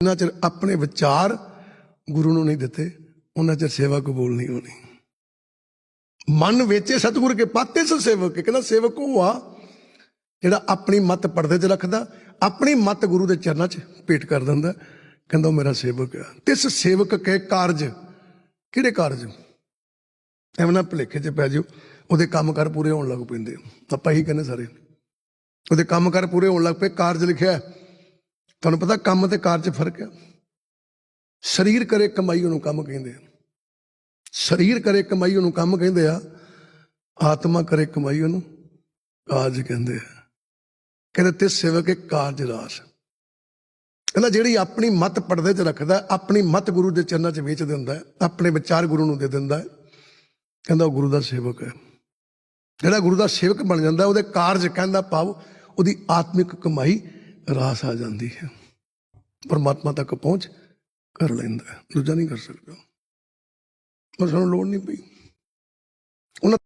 ਜਿੰਨਾ ਚਿਰ ਆਪਣੇ ਵਿਚਾਰ ਗੁਰੂ ਨੂੰ ਨਹੀਂ ਦਿੱਤੇ, ਉਹਨਾਂ ਚਿਰ ਸੇਵਾ ਕਬੂਲ ਨਹੀਂ ਹੋਣੀ। ਮਨ ਵੇਚੇ ਸਤਿਗੁਰ ਕੇ ਪਾਤੇ ਸੋ ਸੇਵਕ ਕਹਿੰਦਾ ਸੇਵਕ ਉਹ ਆ ਜਿਹੜਾ ਆਪਣੀ ਮਤ ਪਰਦੇ 'ਚ ਰੱਖਦਾ, ਆਪਣੀ ਮਤ ਗੁਰੂ ਦੇ ਚਰਨਾਂ 'ਚ ਭੇਟ ਕਰ ਦਿੰਦਾ, ਕਹਿੰਦਾ ਉਹ ਮੇਰਾ ਸੇਵਕ ਆ। ਤਿਸ ਸੇਵਕ ਕੇ ਕਾਰਜ ਕਿਹੜੇ ਕਾਰਜ? ਐਵੇਂ ਨਾ ਭੁਲੇਖੇ 'ਚ ਪੈ ਜਾਓ, ਉਹਦੇ ਕੰਮ ਕਰ ਪੂਰੇ ਹੋਣ ਲੱਗ ਪੈਂਦੇ ਆਪਾਂ ਹੀ ਕਹਿੰਦੇ ਸਾਰੇ। ਉਹਦੇ ਕੰਮ ਕਰ ਪੂਰੇ ਹੋਣ ਲੱਗ ਪਏ, ਕਾਰਜ ਲਿਖਿਆ ਤੁਹਾਨੂੰ ਪਤਾ ਕੰਮ ਤੇ ਕਾਰਜ 'ਚ ਫ਼ਰਕ ਹੈ। ਸਰੀਰ ਕਰੇ ਕਮਾਈ ਉਹਨੂੰ ਕੰਮ ਕਹਿੰਦੇ ਆ। ਸਰੀਰ ਕਰੇ ਕਮਾਈ ਉਹਨੂੰ ਕੰਮ ਕਹਿੰਦੇ ਆ, ਆਤਮਾ ਕਰੇ ਕਮਾਈ ਉਹਨੂੰ ਕਾਜ ਕਹਿੰਦੇ ਆ। ਕਹਿੰਦੇ ਤੇ ਸੇਵਕ ਇੱਕ ਕਾਰਜ ਰਾਸ। ਕਹਿੰਦਾ ਜਿਹੜੀ ਆਪਣੀ ਮਤ ਪਰਦੇ 'ਚ ਰੱਖਦਾ, ਆਪਣੀ ਮਤ ਗੁਰੂ ਦੇ ਚਰਨਾਂ 'ਚ ਵੇਚ ਦਿੰਦਾ ਆਪਣੇ ਵਿਚਾਰ ਗੁਰੂ ਨੂੰ ਦੇ ਦਿੰਦਾ ਕਹਿੰਦਾ ਉਹ ਗੁਰੂ ਦਾ ਸੇਵਕ ਹੈ। ਜਿਹੜਾ ਗੁਰੂ ਦਾ ਸੇਵਕ ਬਣ ਜਾਂਦਾ, ਉਹਦੇ ਕਾਰਜ ਕਹਿੰਦਾ ਪਾਉ ਉਹਦੀ ਆਤਮਿਕ ਕਮਾਈ ਰਾਸ ਆ ਜਾਂਦੀ ਹੈ। ਪਰਮਾਤਮਾ ਤੱਕ ਪਹੁੰਚ ਕਰ ਲੈਂਦਾ ਦੂਜਾ ਨਹੀਂ ਕਰ ਸਕਦਾ। ਪਰ ਸਾਨੂੰ ਲੋੜ ਨਹੀਂ ਪਈ। ਉਹਨਾਂ